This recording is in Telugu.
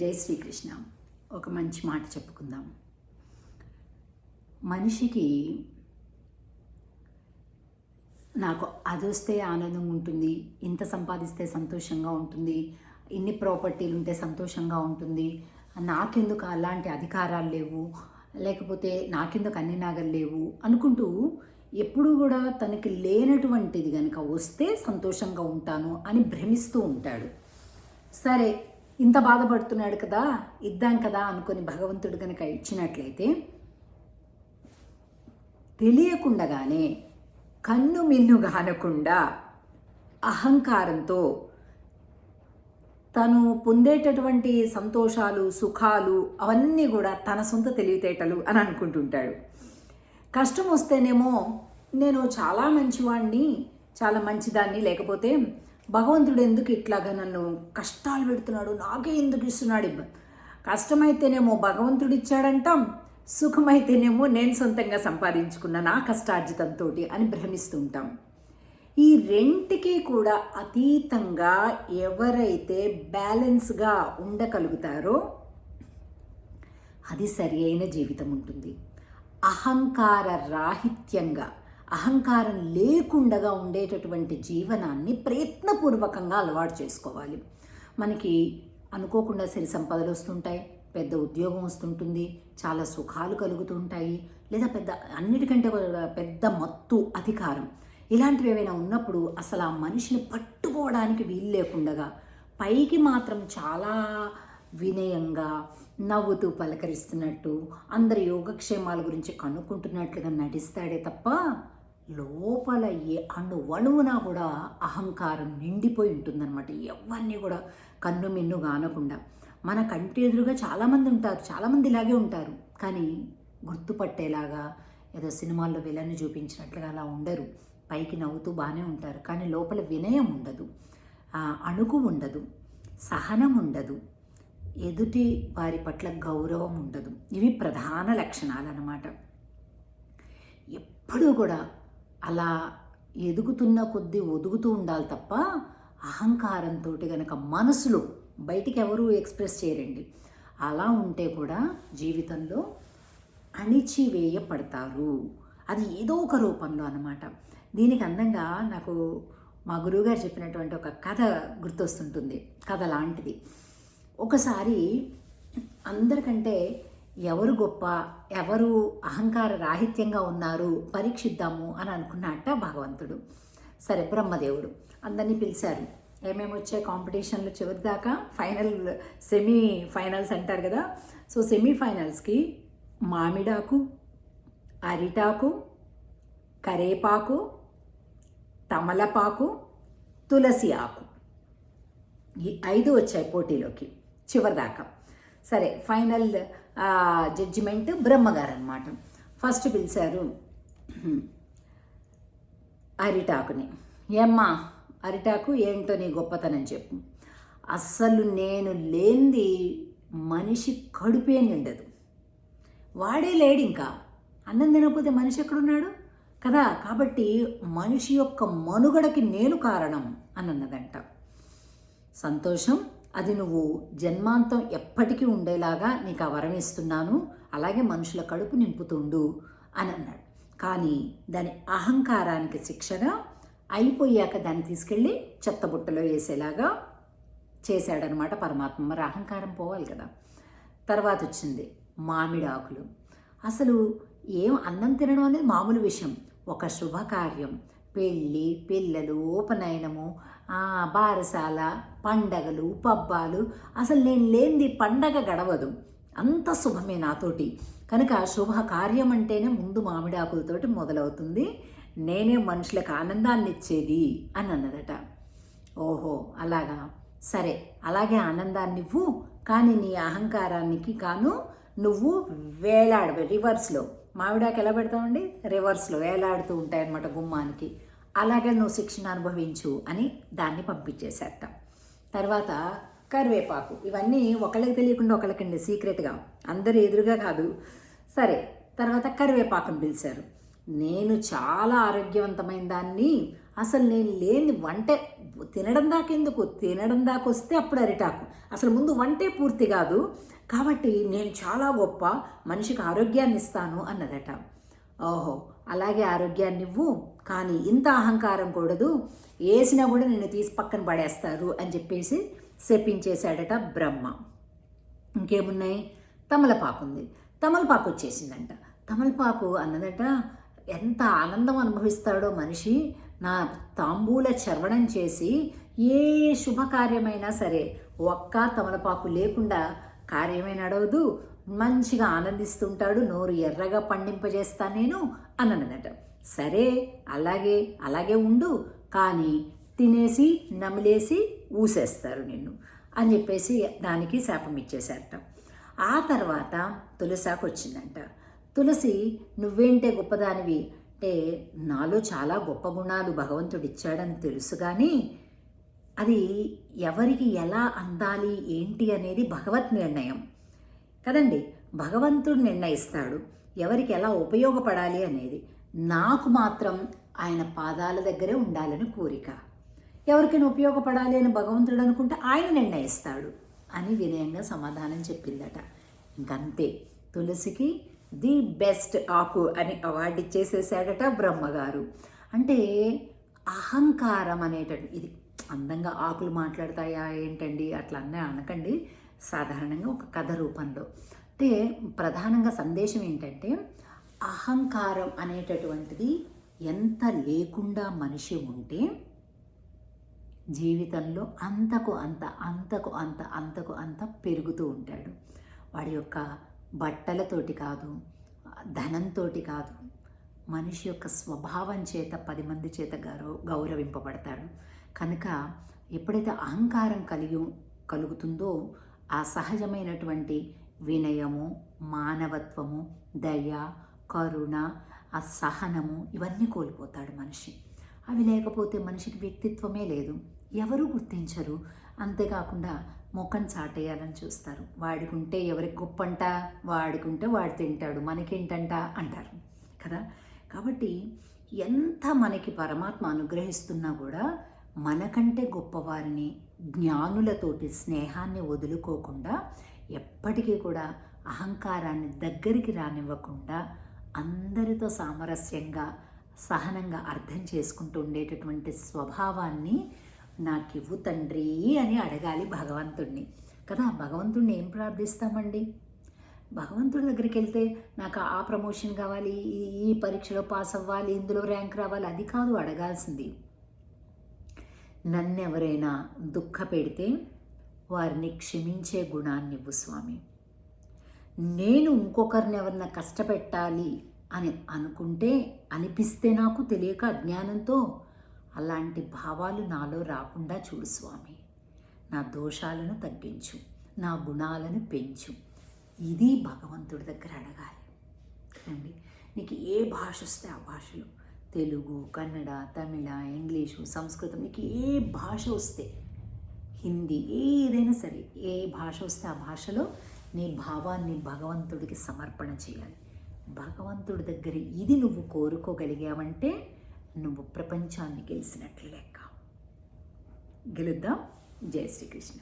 జై శ్రీకృష్ణ. ఒక మంచి మాట చెప్పుకుందాం. మనిషికి నాకు అది వస్తే ఆనందం ఉంటుంది ఇంత సంపాదిస్తే సంతోషంగా ఉంటుంది ఇన్ని ప్రాపర్టీలు ఉంటే సంతోషంగా ఉంటుంది నాకెందుకు అలాంటి అధికారాలు లేవు లేకపోతే నాకెందుకు అన్ని నాగలు లేవు అనుకుంటూ ఎప్పుడూ కూడా తనకి లేనటువంటిది కనుక వస్తే సంతోషంగా ఉంటాను అని భ్రమిస్తూ ఉంటాడు. సరే ఇంత బాధపడుతున్నాడు కదా ఇద్దాం కదా అనుకొని భగవంతుడు కనుక ఇచ్చినట్లయితే తెలియకుండగానే కన్ను మిన్ను అహంకారంతో తను పొందేటటువంటి సంతోషాలు సుఖాలు అవన్నీ కూడా తన సొంత తెలివితేటలు అని అనుకుంటుంటాడు. కష్టం వస్తేనేమో నేను చాలా మంచివాణ్ణి చాలా మంచిదాన్ని లేకపోతే భగవంతుడు ఎందుకు ఇట్లాగా నన్ను కష్టాలు పెడుతున్నాడు? నాకే ఎందుకు ఇస్తున్నాడు ఇబ్బంది కష్టమైతేనేమో భగవంతుడు ఇచ్చాడంటాం సుఖమైతేనేమో నేను సొంతంగా సంపాదించుకున్న నా కష్టార్జితంతో అని భ్రమిస్తూ ఉంటాం. ఈ రెంటికి కూడా అతీతంగా ఎవరైతే బ్యాలెన్స్గా ఉండగలుగుతారో అది సరి అయిన జీవితం ఉంటుంది. అహంకార రాహిత్యంగా అహంకారం లేకుండగా ఉండేటటువంటి జీవనాన్ని ప్రయత్నపూర్వకంగా అలవాటు చేసుకోవాలి. మనకి అనుకోకుండా సిరి సంపదలు వస్తుంటాయి పెద్ద ఉద్యోగం వస్తుంటుంది చాలా సుఖాలు కలుగుతుంటాయి లేదా పెద్ద అన్నిటికంటే పెద్ద మత్తు అధికారం ఇలాంటివి ఏమైనా ఉన్నప్పుడు అసలు ఆ మనిషిని పట్టుకోవడానికి వీలు లేకుండగా పైకి మాత్రం చాలా వినయంగా నవ్వుతూ పలకరిస్తున్నట్టు అందరి యోగక్షేమాల గురించి కనుక్కుంటున్నట్లుగా నటిస్తాడే తప్ప లోపల ఏ అణు కూడా అహంకారం నిండిపోయి ఉంటుందన్నమాట. ఎవరిని కూడా కన్ను మిన్ను కానకుండా మన కంటి ఎదురుగా చాలామంది ఉంటారు చాలామంది ఇలాగే ఉంటారు. కానీ గుర్తుపట్టేలాగా ఏదో సినిమాల్లో విలన్ని చూపించినట్లుగా అలా ఉండరు. పైకి నవ్వుతూ బాగానే ఉంటారు. కానీ లోపల వినయం ఉండదు. అణుకు ఉండదు. సహనం ఉండదు. ఎదుటి వారి పట్ల గౌరవం ఉండదు. ఇవి ప్రధాన లక్షణాలు అన్నమాట ఎప్పుడూ కూడా అలా ఎదుగుతున్న కొద్దీ ఒదుగుతూ ఉండాలి తప్ప అహంకారంతో గనక మనసులో బయటికి ఎవరు ఎక్స్ప్రెస్ చేయరండి. అలా ఉంటే కూడా జీవితంలో అణిచివేయపడతారు. అది ఏదో ఒక రూపంలో అనమాట దీనికి అందంగా నాకు మా గురువుగారు చెప్పినటువంటి ఒక కథ గుర్తొస్తుంటుంది. కథ లాంటిది. ఒకసారి అందరికంటే ఎవరు గొప్ప ఎవరు అహంకార రాహిత్యంగా ఉన్నారు పరీక్షిద్దాము అని అనుకున్నట్ట భగవంతుడు. సరే బ్రహ్మదేవుడు అందరినీ పిలిచారు. ఏమేమి వచ్చాయి కాంపిటీషన్లు? చివరి దాకా ఫైనల్ సెమీ ఫైనల్స్ అంటారు కదా. సో సెమీ ఫైనల్స్కి మామిడాకు అరిటాకు కరేపాకు తమలపాకు తులసి ఆకు. ఈ ఐదు వచ్చాయి పోటీలోకి. చివరిదాకా. సరే ఫైనల్ జడ్జిమెంట్ బ్రహ్మగారు అనమాట ఫస్ట్ పిలిచారు అరిటాకుని. ఏమ్మా అరిటాకు ఏంటో నీ గొప్పతనం చెప్పు. అస్సలు నేను లేనిది మనిషి కడుపే నిండదు. వాడే లేడు ఇంకా. అన్నం తినకపోతే మనిషి ఎక్కడున్నాడు? కదా కాబట్టి మనిషి యొక్క మనుగడకి నేను కారణం అని అన్నదంట. సంతోషం అది నువ్వు జన్మాంతం ఎప్పటికీ ఉండేలాగా నీకు ఆ వరం ఇస్తున్నాను. అలాగే మనుషుల కడుపు నింపుతుండు అని అన్నాడు. కానీ దాని అహంకారానికి శిక్షగా అయిపోయాక దాన్ని తీసుకెళ్ళి చెత్తబుట్టలో వేసేలాగా చేశాడనమాట పరమాత్మ. మరి అహంకారం పోవాలి కదా. తర్వాత వచ్చింది మామిడి ఆకులు. అసలు ఏం అన్నం తినడం అనేది మామూలు విషయం. ఒక శుభకార్యం. పెళ్ళి పిల్లలు ఉపనయనము బారసాల పండగలు పబ్బాలు. అసలు నేను లేనిది పండగ గడవదు. అంత శుభమే నాతోటి. కనుక శుభ కార్యం అంటేనే ముందు మామిడాకులతోటి మొదలవుతుంది. నేనే మనుషులకు ఆనందాన్ని ఇచ్చేది అని అన్నదట. ఓహో అలాగా? సరే అలాగే ఆనందాన్ని ఇవ్వు కానీ నీ అహంకారానికి కాను నువ్వు వేలాడవే రివర్స్లో. మామిడాకు ఎలా పెడతామండి? రివర్స్లో వేలాడుతూ ఉంటాయన్నమాట గుమ్మానికి. అలాగే నువ్వు శిక్షణ అనుభవించు అని దాన్ని పంపించేసేట తర్వాత కరివేపాకు ఇవన్నీ ఒకళ్ళకి తెలియకుండా ఒకళ్ళకండి సీక్రెట్గా. అందరు ఎదురుగా కాదు. సరే తర్వాత కరివేపాకును పిలిచారు. నేను చాలా ఆరోగ్యవంతమైన దాన్ని అసలు నేను లేని వంటే తినడం దాకెందుకు తినడం దాకా వస్తే అప్పుడు అరిటాకు. అసలు ముందు వంటే పూర్తి కాదు. కాబట్టి నేను చాలా గొప్ప మనిషికి ఆరోగ్యాన్ని ఇస్తాను అన్నదట. ఓహో అలాగే ఆరోగ్యాన్ని ఇవ్వు. కానీ ఇంత అహంకారం కూడదు. వేసినా కూడా నిన్ను తీసి పక్కన పడేస్తారు అని చెప్పేసి శపించేశాడట బ్రహ్మ. ఇంకేమున్నాయి? తమలపాకు ఉంది. తమలపాకు వచ్చేసిందంట. తమలపాకు అన్నదట ఎంత ఆనందం అనుభవిస్తాడో మనిషి నా తాంబూల చర్వణం చేసి ఏ శుభకార్యమైనా సరే ఒక్క తమలపాకు లేకుండా కార్యమే నడవదు మంచిగా ఆనందిస్తుంటాడు నోరు ఎర్రగా పండింపజేస్తా నేను అన్నదట సరే అలాగే అలాగే ఉండు కానీ తినేసి నమిలేసి ఊసేస్తారు నిన్ను అని చెప్పేసి దానికి శాపం ఇచ్చేశారట. ఆ తర్వాత తులసాకు వచ్చిందంట తులసి నువ్వేంటే గొప్పదానివి? అంటే నాలో చాలా గొప్ప గుణాలు భగవంతుడు ఇచ్చాడని తెలుసు కానీ అది ఎవరికి ఎలా అందాలి ఏంటి అనేది భగవత్ నిర్ణయం. కదండి భగవంతుడు నిర్ణయిస్తాడు ఎవరికి ఎలా ఉపయోగపడాలి అనేది. నాకు మాత్రం ఆయన పాదాల దగ్గరే ఉండాలని కోరిక. ఎవరికైనా ఉపయోగపడాలి అని భగవంతుడు అనుకుంటే ఆయన నిర్ణయిస్తాడు అని వినయంగా సమాధానం చెప్పిందట. ఇంకంతే. తులసికి ది బెస్ట్ ఆకు అని అవార్డు ఇచ్చేసేసాడట బ్రహ్మగారు. అంటే అహంకారం అనేటట్టు. ఇది అందంగా ఆకులు మాట్లాడతాయా ఏంటండి? అట్లా అన్నీ అనకండి. సాధారణంగా ఒక కథ రూపంలో. అంటే ప్రధానంగా సందేశం ఏంటంటే అహంకారం అనేటటువంటిది ఎంత లేకుండా మనిషి ఉంటే జీవితంలో అంతకు అంత అంతకు అంత అంతకు అంత పెరుగుతూ ఉంటాడు. వాడి యొక్క బట్టలతోటి కాదు ధనంతో కాదు మనిషి యొక్క స్వభావం చేత పది మంది చేత గౌరవ గౌరవింపబడతాడు. కనుక ఎప్పుడైతే అహంకారం కలిగి కలుగుతుందో ఆ సహజమైనటువంటి వినయము మానవత్వము దయ కరుణ ఆ సహనము ఇవన్నీ కోల్పోతాడు మనిషి. అవి లేకపోతే మనిషికి వ్యక్తిత్వమే లేదు. ఎవరు గుర్తించరు. అంతేకాకుండా ముఖం చాటేయాలని చూస్తారు. వాడికుంటే ఎవరికి గొప్పంట? వాడికుంటే వాడు తింటాడు. మనకేంటంట? అంటారు. కదా? కాబట్టి ఎంత మనకి పరమాత్మ అనుగ్రహిస్తున్నా కూడా మనకంటే గొప్పవారిని జ్ఞానులతోటి స్నేహాన్ని వదులుకోకుండా ఎప్పటికీ కూడా అహంకారాన్ని దగ్గరికి రానివ్వకుండా అందరితో సామరస్యంగా సహనంగా అర్థం చేసుకుంటూ ఉండేటటువంటి స్వభావాన్ని నాకివ్వు తండ్రి అని అడగాలి భగవంతుణ్ణి. కదా భగవంతుణ్ణి ఏం ప్రార్థిస్తామండి? భగవంతుడి దగ్గరికి వెళ్తే నాకు ఆ ప్రమోషన్ కావాలి ఈ పరీక్షలో పాస్ అవ్వాలి ఇందులో ర్యాంక్ రావాలి అది కాదు అడగాల్సింది. నన్నెవరైనా దుఃఖ పెడితే వారిని క్షమించే గుణాన్ని ఇవ్వు స్వామి. నేను ఇంకొకరిని ఎవరిన కష్టపెట్టాలి అని అనుకుంటే అనిపిస్తే నాకు తెలియక అజ్ఞానంతో అలాంటి భావాలు నాలో రాకుండా చూడు స్వామి. నా దోషాలను తగ్గించు నా గుణాలను పెంచు. ఇది భగవంతుడి దగ్గర అడగాలి. అండి నీకు ఏ భాష వస్తే ఆ భాషలో తెలుగు కన్నడ తమిళ ఇంగ్లీషు సంస్కృతం నీకు ఏ భాష వస్తే హిందీ ఏదైనా సరే ఏ భాష వస్తే ఆ భాషలో నీ భావాన్ని భగవంతుడికి సమర్పణ చేయాలి. భగవంతుడి దగ్గర ఇది నువ్వు కోరుకోగలిగావంటే నువ్వు ప్రపంచాన్ని గెలిచినట్లు లెక్క. గెలుద్దాం. జై శ్రీకృష్ణ.